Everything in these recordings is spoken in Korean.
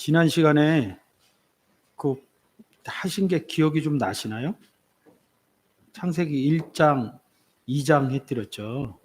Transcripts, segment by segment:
지난 시간에 그 하신 게 기억이 좀 나시나요? 창세기 1장, 2장 해드렸죠.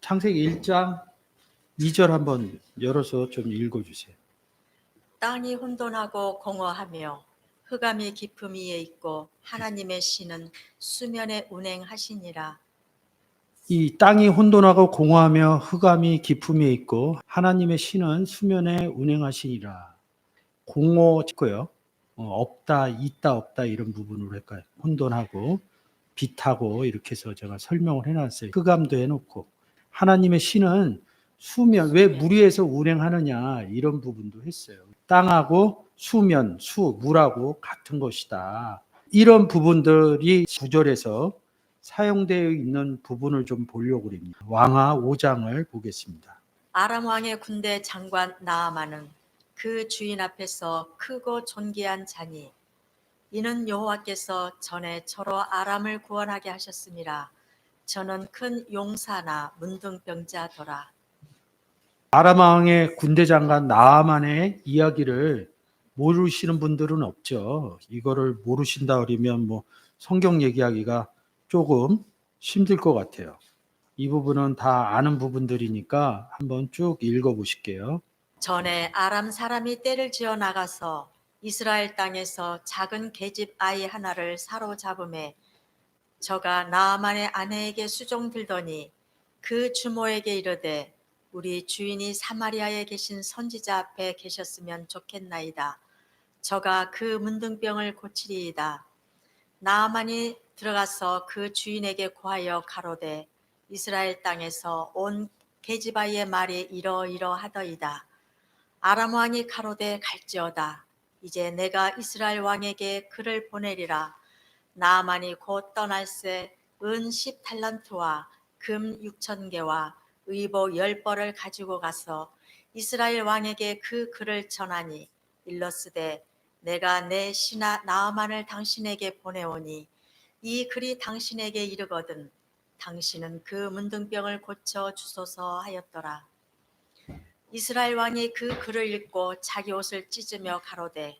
창세기 1장 2절 한번 열어서 좀 읽어주세요. 땅이 혼돈하고 공허하며 흑암이 깊음 위에 있고 하나님의 신은 수면에 운행하시니라. 이 땅이 혼돈하고 공허하며 흑암이 깊음에 있고 하나님의 신은 수면에 운행하시니라. 공허 찍고요. 어, 없다, 있다, 없다 이런 부분으로 할까요? 혼돈하고 빛하고 이렇게 해서 제가 설명을 해놨어요. 흑암도 해놓고 하나님의 신은 수면 왜물 위에서 운행하느냐 이런 부분도 했어요. 땅하고 수면, 수, 물하고 같은 것이다. 이런 부분들이 구절에서 사용되어 있는 부분을 좀 보려고 합니다. 왕하 5장을 보겠습니다. 아람 왕의 군대 장관 나아만은 그 주인 앞에서 크고 존귀한 자니 이는 여호와께서 전에 저로 아람을 구원하게 하셨음이라. 저는 큰 용사나 문둥병자더라. 아람 왕의 군대 장관 나아만의 이야기를 모르시는 분들은 없죠. 이거를 모르신다 그러면 뭐 성경 얘기하기가 조금 힘들 것 같아요. 이 부분은 다 아는 부분들이니까 한번 쭉 읽어 보실게요. 전에 아람 사람이 떼를 지어 나가서 이스라엘 땅에서 작은 계집 아이 하나를 사로잡음에 저가 나아만의 아내에게 수종 들더니 그 주모에게 이르되 우리 주인이 사마리아에 계신 선지자 앞에 계셨으면 좋겠나이다. 저가 그 문둥병을 고치리이다. 나아만이 들어가서 그 주인에게 고하여 가로되 이스라엘 땅에서 온 계집아이의 말이 이러이러하더이다. 아람 왕이 가로되 갈지어다. 이제 내가 이스라엘 왕에게 그를 보내리라. 나아만이 곧 떠날새 은 10탈란트와 금 6천 개와 의복 열 벌을 가지고 가서 이스라엘 왕에게 그 글을 전하니 일러스되 내가 내 신하 나아만을 당신에게 보내오니 이 글이 당신에게 이르거든 당신은 그 문둥병을 고쳐 주소서 하였더라. 이스라엘 왕이 그 글을 읽고 자기 옷을 찢으며 가로되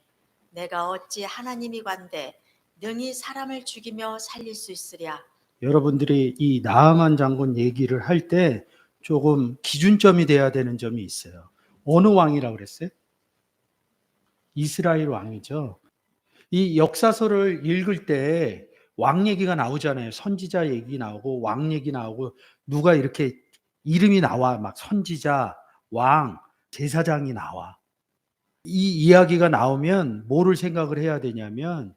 내가 어찌 하나님이 관대 능히 사람을 죽이며 살릴 수 있으랴 여러분들이 이 나아만 장군 얘기를 할 때 조금 기준점이 돼야 되는 점이 있어요. 어느 왕이라 그랬어요? 이스라엘 왕이죠. 이 역사서를 읽을 때 왕 얘기가 나오잖아요. 선지자 얘기 나오고 왕 얘기 나오고 누가 이렇게 이름이 나와 막 선지자, 왕, 제사장이 나와. 이 이야기가 나오면 뭐를 생각을 해야 되냐면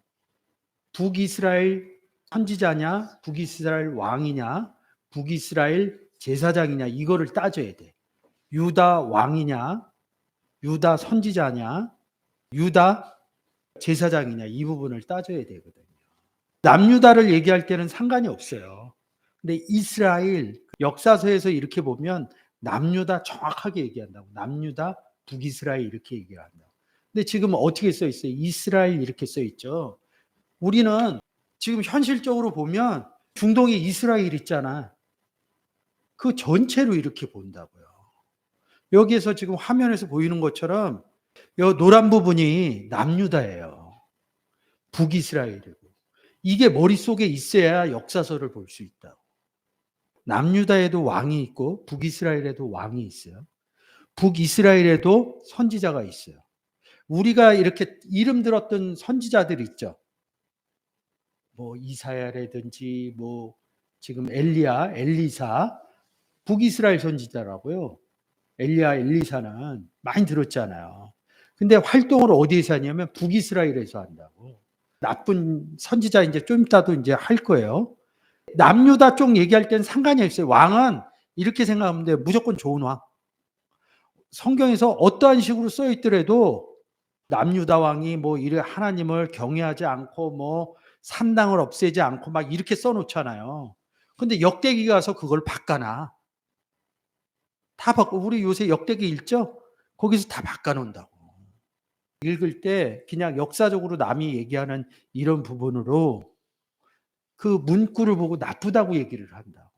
북이스라엘 선지자냐, 북이스라엘 왕이냐, 북이스라엘 제사장이냐 이거를 따져야 돼. 유다 왕이냐, 유다 선지자냐, 유다 제사장이냐 이 부분을 따져야 되거든요. 남유다를 얘기할 때는 상관이 없어요. 근데 이스라엘 역사서에서 이렇게 보면 남유다 정확하게 얘기한다고. 남유다, 북이스라엘 이렇게 얘기한다고. 근데 지금 어떻게 써 있어요? 이스라엘 이렇게 써 있죠. 우리는 지금 현실적으로 보면 중동에 이스라엘 있잖아. 그 전체로 이렇게 본다고요. 여기에서 지금 화면에서 보이는 것처럼 요 노란 부분이 남유다예요. 북이스라엘이고. 이게 머릿속에 있어야 역사서를 볼 수 있다고. 남유다에도 왕이 있고 북이스라엘에도 왕이 있어요. 북이스라엘에도 선지자가 있어요. 우리가 이렇게 이름 들었던 선지자들 있죠. 뭐 이사야라든지 뭐 지금 엘리야, 엘리사, 북이스라엘 선지자라고요. 엘리야, 엘리사는 많이 들었잖아요. 근데 활동을 어디에서 하냐면 북이스라엘에서 한다고. 나쁜 선지자 이제 좀 이따도 이제 할 거예요. 남유다 쪽 얘기할 때는 상관이 없어요. 왕은 이렇게 생각하면 돼요. 무조건 좋은 왕. 성경에서 어떠한 식으로 써 있더라도 남유다 왕이 뭐 이래 하나님을 경외하지 않고 뭐 산당을 없애지 않고 막 이렇게 써 놓잖아요. 근데 역대기 가서 그걸 바꿔놔. 다 바꿔. 우리 요새 역대기 읽죠? 거기서 다 바꿔 놓는다고. 읽을 때 그냥 역사적으로 남이 얘기하는 이런 부분으로 그 문구를 보고 나쁘다고 얘기를 한다고.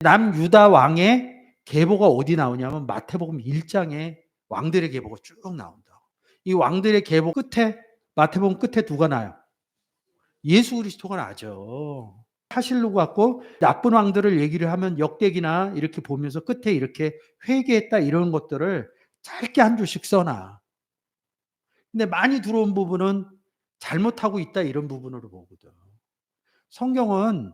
남유다 왕의 계보가 어디 나오냐면 마태복음 1장에 왕들의 계보가 쭉 나온다. 이 왕들의 계보 끝에 마태복음 끝에 누가 나요? 예수 그리스도가 나죠. 하실로 갖고 나쁜 왕들을 얘기를 하면 역대기나 이렇게 보면서 끝에 이렇게 회개했다 이런 것들을 짧게 한 줄씩 써놔. 근데 많이 들어온 부분은 잘못하고 있다 이런 부분으로 보거든. 성경은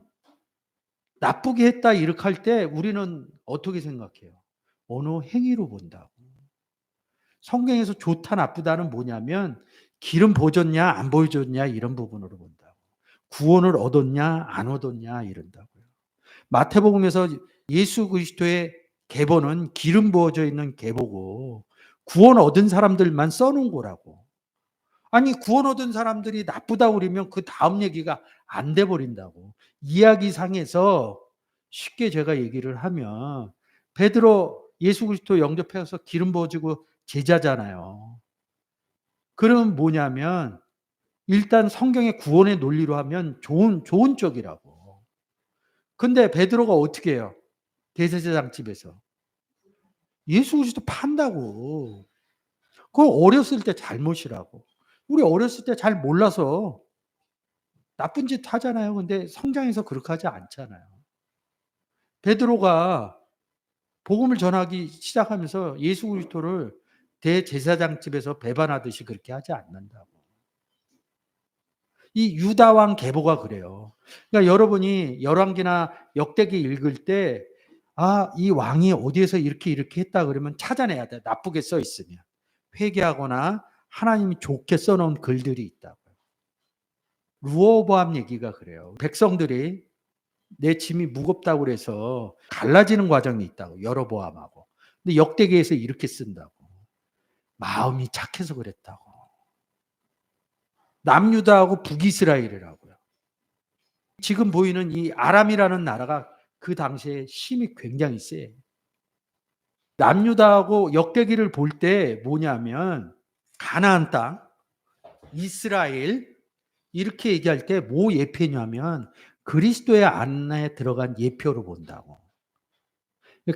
나쁘게 했다 이렇게 할 때 우리는 어떻게 생각해요? 어느 행위로 본다고. 성경에서 좋다 나쁘다는 뭐냐면 기름 보졌냐 안 보여줬냐 이런 부분으로 본다고. 구원을 얻었냐 안 얻었냐 이런다고요. 마태복음에서 예수 그리스도의 계보는 기름 부어져 있는 계보고 구원 얻은 사람들만 써놓은 거라고. 아니 구원 얻은 사람들이 나쁘다 그러면 그 다음 얘기가 안 돼 버린다고. 이야기상에서 쉽게 제가 얘기를 하면 베드로 예수 그리스도 영접해서 기름 부어지고 제자잖아요. 그러면 뭐냐면 일단 성경의 구원의 논리로 하면 좋은 좋은 쪽이라고. 근데 베드로가 어떻게 해요? 대제사장 집에서 예수 그리스도 판다고. 그거 어렸을 때 잘못이라고. 우리 어렸을 때 잘 몰라서 나쁜 짓 하잖아요. 근데 성장해서 그렇게 하지 않잖아요. 베드로가 복음을 전하기 시작하면서 예수 그리스도를 대제사장 집에서 배반하듯이 그렇게 하지 않는다고. 이 유다 왕 계보가 그래요. 그러니까 여러분이 열왕기나 역대기 읽을 때 아, 이 왕이 어디에서 이렇게 이렇게 했다 그러면 찾아내야 돼. 나쁘게 써 있으면. 회개하거나 하나님이 좋게 써 놓은 글들이 있다고요. 루어보암 얘기가 그래요. 백성들이 내 짐이 무겁다고 그래서 갈라지는 과정이 있다고. 여러보암하고. 근데 역대기에서 이렇게 쓴다고. 마음이 착해서 그랬다고. 남유다하고 북이스라엘이라고요. 지금 보이는 이 아람이라는 나라가 그 당시에 힘이 굉장히 세. 남유다하고 역대기를 볼 때 뭐냐면 가나안 땅, 이스라엘 이렇게 얘기할 때 뭐 예표냐면 그리스도의 안에 들어간 예표로 본다고.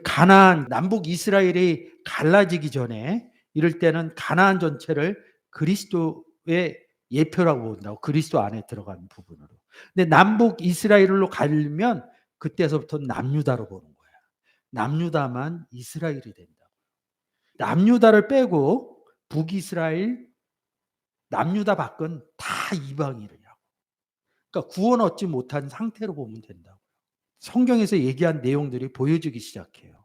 가나안 남북 이스라엘이 갈라지기 전에 이럴 때는 가나안 전체를 그리스도의 예표라고 본다고 그리스도 안에 들어간 부분으로. 근데 남북 이스라엘로 가려면 그때서부터 남유다로 보는 거야. 남유다만 이스라엘이 된다. 남유다를 빼고 북이스라엘, 남유다 밖은 다 이방인이라고. 그러니까 구원 얻지 못한 상태로 보면 된다고. 성경에서 얘기한 내용들이 보여지기 시작해요.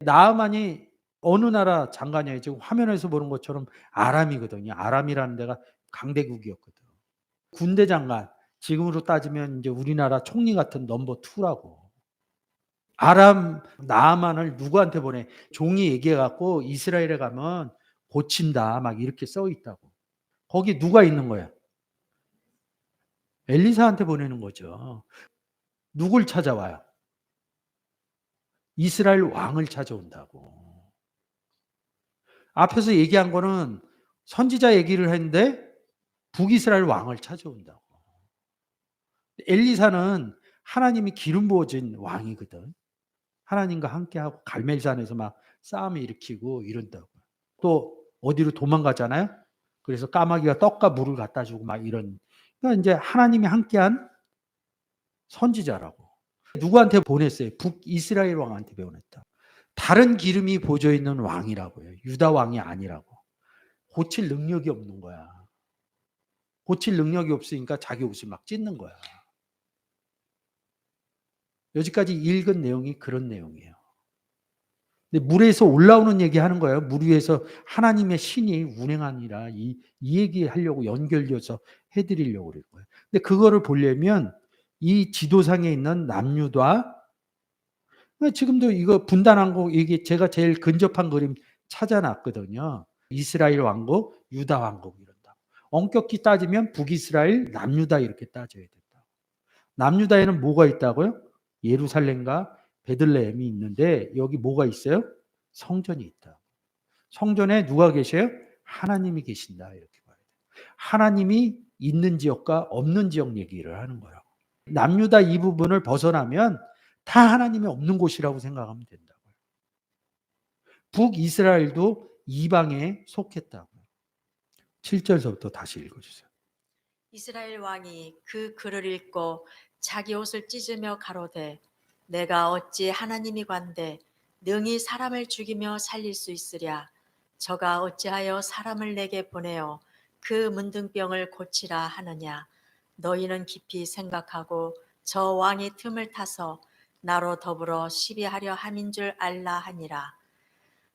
나아만이 어느 나라 장관이에요? 지금 화면에서 보는 것처럼 아람이거든요. 아람이라는 데가 강대국이었거든. 군대 장관, 지금으로 따지면 이제 우리나라 총리 같은 넘버 투라고. 아람 나아만을 누구한테 보내? 종이 얘기해 갖고 이스라엘에 가면 고친다. 막 이렇게 써 있다고. 거기 누가 있는 거야? 엘리사한테 보내는 거죠. 누굴 찾아와요? 이스라엘 왕을 찾아온다고. 앞에서 얘기한 거는 선지자 얘기를 했는데 북이스라엘 왕을 찾아온다고. 엘리사는 하나님이 기름 부어진 왕이거든. 하나님과 함께하고 갈멜산에서 막 싸움을 일으키고 이런다고. 또 어디로 도망가잖아요. 그래서 까마귀가 떡과 물을 갖다 주고 막 이런. 그러니까 이제 하나님이 함께한 선지자라고. 누구한테 보냈어요? 북이스라엘 왕한테 보냈다. 다른 기름이 보져 있는 왕이라고요. 유다 왕이 아니라고. 고칠 능력이 없는 거야. 고칠 능력이 없으니까 자기 옷을 막 찢는 거야. 여기까지 읽은 내용이 그런 내용이에요. 근데 물에서 올라오는 얘기 하는 거예요. 물 위에서 하나님의 신이 운행하니라 이, 이 얘기 하려고 연결돼서 해드리려고 그럴 거예요. 근데 그거를 보려면 이 지도상에 있는 남유다 지금도 이거 분단한 거 이게 제가 제일 근접한 그림 찾아놨거든요. 이스라엘 왕국, 유다 왕국 이런다. 엄격히 따지면 북이스라엘, 남유다 이렇게 따져야 된다. 남유다에는 뭐가 있다고요? 예루살렘과 베들레헴이 있는데 여기 뭐가 있어요? 성전이 있다. 성전에 누가 계셔요? 하나님이 계신다 이렇게 봐야 돼요. 하나님이 있는 지역과 없는 지역 얘기를 하는 거예요. 남유다 이 부분을 벗어나면 다 하나님이 없는 곳이라고 생각하면 된다고요. 북이스라엘도 이방에 속했다고요. 7절서부터 다시 읽어주세요. 이스라엘 왕이 그 글을 읽고 자기 옷을 찢으며 가로되 내가 어찌 하나님이 관대 능히 사람을 죽이며 살릴 수 있으랴? 저가 어찌하여 사람을 내게 보내어 그 문둥병을 고치라 하느냐? 너희는 깊이 생각하고 저 왕이 틈을 타서 나로 더불어 시비하려 함인 줄 알라 하니라.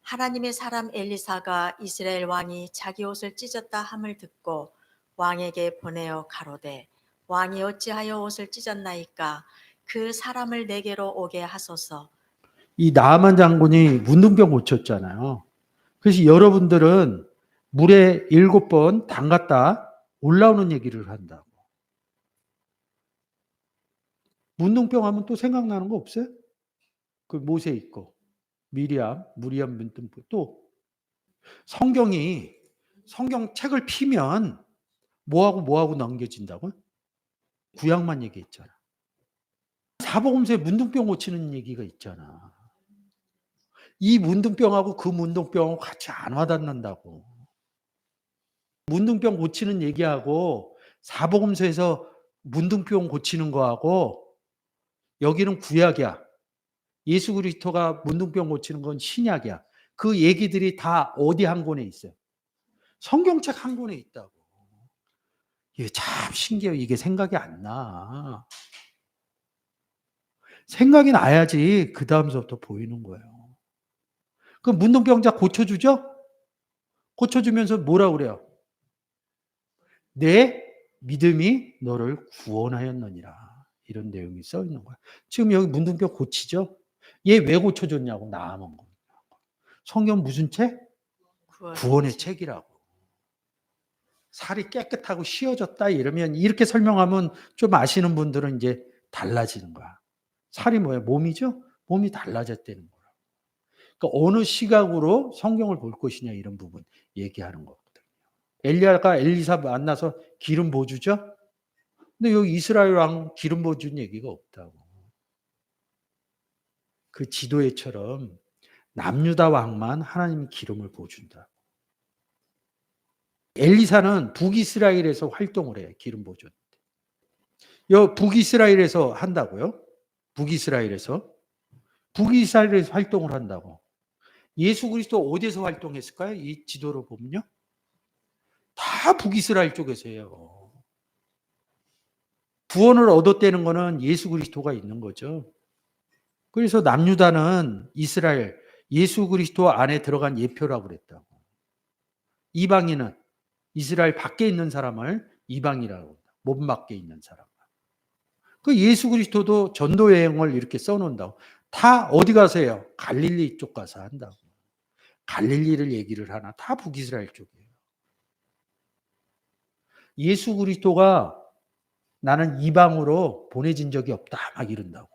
하나님의 사람 엘리사가 이스라엘 왕이 자기 옷을 찢었다 함을 듣고 왕에게 보내어 가로되 왕이 어찌하여 옷을 찢었나이까 그 사람을 내게로 오게 하소서 이 나만 장군이 문둥병 고쳤잖아요. 그래서 여러분들은 물에 일곱 번 담갔다 올라오는 얘기를 한다고. 문둥병 하면 또 생각나는 거 없어요? 그 모세 있고 미리암, 무리암 문둥병 또 성경이 성경 책을 피면 뭐하고 뭐하고 넘겨진다고? 구약만 얘기했잖아. 사복음서에 문둥병 고치는 얘기가 있잖아. 이 문둥병하고 그 문둥병하고 같이 안 와닿는다고. 문둥병 고치는 얘기하고 사복음서에서 문둥병 고치는 거하고 여기는 구약이야. 예수 그리스도가 문둥병 고치는 건 신약이야. 그 얘기들이 다 어디 한 권에 있어요? 성경책 한 권에 있다고. 이게 참 신기해요. 이게 생각이 안 나. 생각이 나야지 그 다음서부터 보이는 거예요. 그 문둥병자 고쳐주죠? 고쳐주면서 뭐라 그래요? 내 믿음이 너를 구원하였느니라. 이런 내용이 써 있는 거야. 지금 여기 문둥병 고치죠? 얘 왜 고쳐줬냐고 나아만 거. 성경 무슨 책? 구원. 구원의 책이라고. 살이 깨끗하고 씌어졌다 이러면 이렇게 설명하면 좀 아시는 분들은 이제 달라지는 거야. 살이 뭐야? 몸이죠? 몸이 달라졌다는 거야. 그러니까 어느 시각으로 성경을 볼 것이냐 이런 부분 얘기하는 거거든요. 엘리야가 엘리사 만나서 기름 보주죠? 근데 여기 이스라엘 왕 기름 보준 얘기가 없다고. 그 지도에처럼 남유다 왕만 하나님이 기름을 보준다. 엘리사는 북이스라엘에서 활동을 해 기름 보존. 여 북이스라엘에서 한다고요? 북이스라엘에서 북이스라엘에서 활동을 한다고. 예수 그리스도 어디에서 활동했을까요? 이 지도를 보면요. 다 북이스라엘 쪽에서 해요. 구원을 얻었다는 거는 예수 그리스도가 있는 거죠. 그래서 남유다는 이스라엘 예수 그리스도 안에 들어간 예표라고 그랬다고. 이방인은 이스라엘 밖에 있는 사람을 이방이라고 밖에 있는 사람. 그 예수 그리스도도 전도 여행을 이렇게 써놓는다고. 다 어디 가서 해요? 갈릴리 쪽 가서 한다고. 갈릴리를 얘기를 하나? 다 북이스라엘 쪽이에요. 예수 그리스도가 나는 이방으로 보내진 적이 없다. 막 이런다고.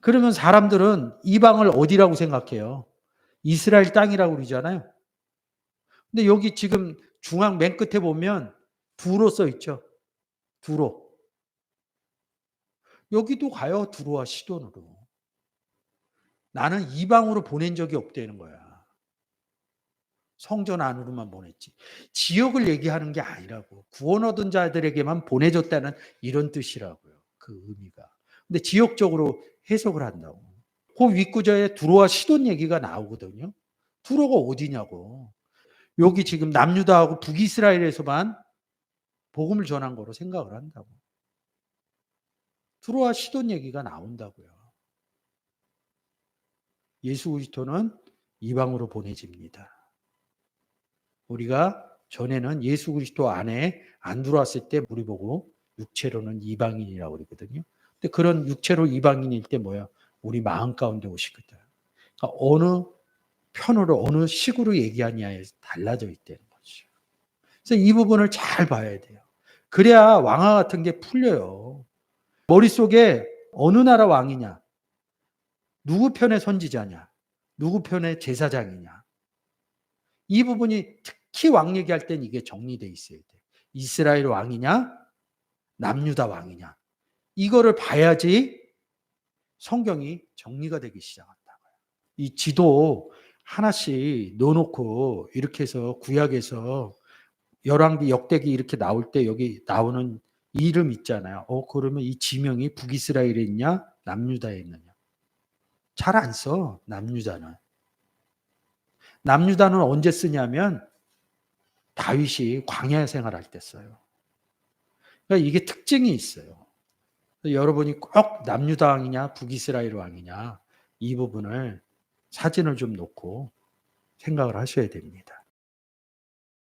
그러면 사람들은 이방을 어디라고 생각해요? 이스라엘 땅이라고 그러잖아요. 근데 여기 지금 중앙 맨 끝에 보면 두로 써 있죠. 두로. 여기도 가요. 두로와 시돈으로. 나는 이방으로 보낸 적이 없다는 거야. 성전 안으로만 보냈지. 지역을 얘기하는 게 아니라고. 구원 얻은 자들에게만 보내줬다는 이런 뜻이라고요. 그 의미가. 근데 지역적으로 해석을 한다고. 그 윗구절에 두로와 시돈 얘기가 나오거든요. 두로가 어디냐고. 여기 지금 남유다하고 북이스라엘에서만 복음을 전한 거로 생각을 한다고. 두로와 시돈 얘기가 나온다고요. 예수 그리스도는 이방으로 보내집니다. 우리가 전에는 예수 그리스도 안에 안 들어왔을 때 우리 보고 육체로는 이방인이라고 그러거든요. 근데 그런 육체로 이방인일 때 뭐야? 우리 마음 가운데 오시거든. 그러니까 어느 편으로 어느 식으로 얘기하냐에 달라져 거죠. 그래서 이 부분을 잘 봐야 돼요. 그래야 왕화 같은 게 풀려요. 머릿속에 어느 나라 왕이냐? 누구 편의 선지자냐? 누구 편의 제사장이냐? 이 부분이 특히 왕 얘기할 땐 이게 정리돼 있어야 돼. 이스라엘 왕이냐? 남유다 왕이냐? 이거를 봐야지 성경이 정리가 되기 시작한다고요. 이 지도 하나씩 넣어놓고 이렇게 해서 구약에서 열왕기 역대기 이렇게 나올 때 여기 나오는 이름 있잖아요. 어 그러면 이 지명이 북이스라엘에 있냐 남유다에 있느냐? 잘 안 써 남유다는. 남유다는 언제 쓰냐면 다윗이 광야 생활할 때 써요. 그러니까 이게 특징이 있어요. 여러분이 꼭 남유다 왕이냐 북이스라엘 왕이냐 이 부분을 사진을 좀 놓고 생각을 하셔야 됩니다.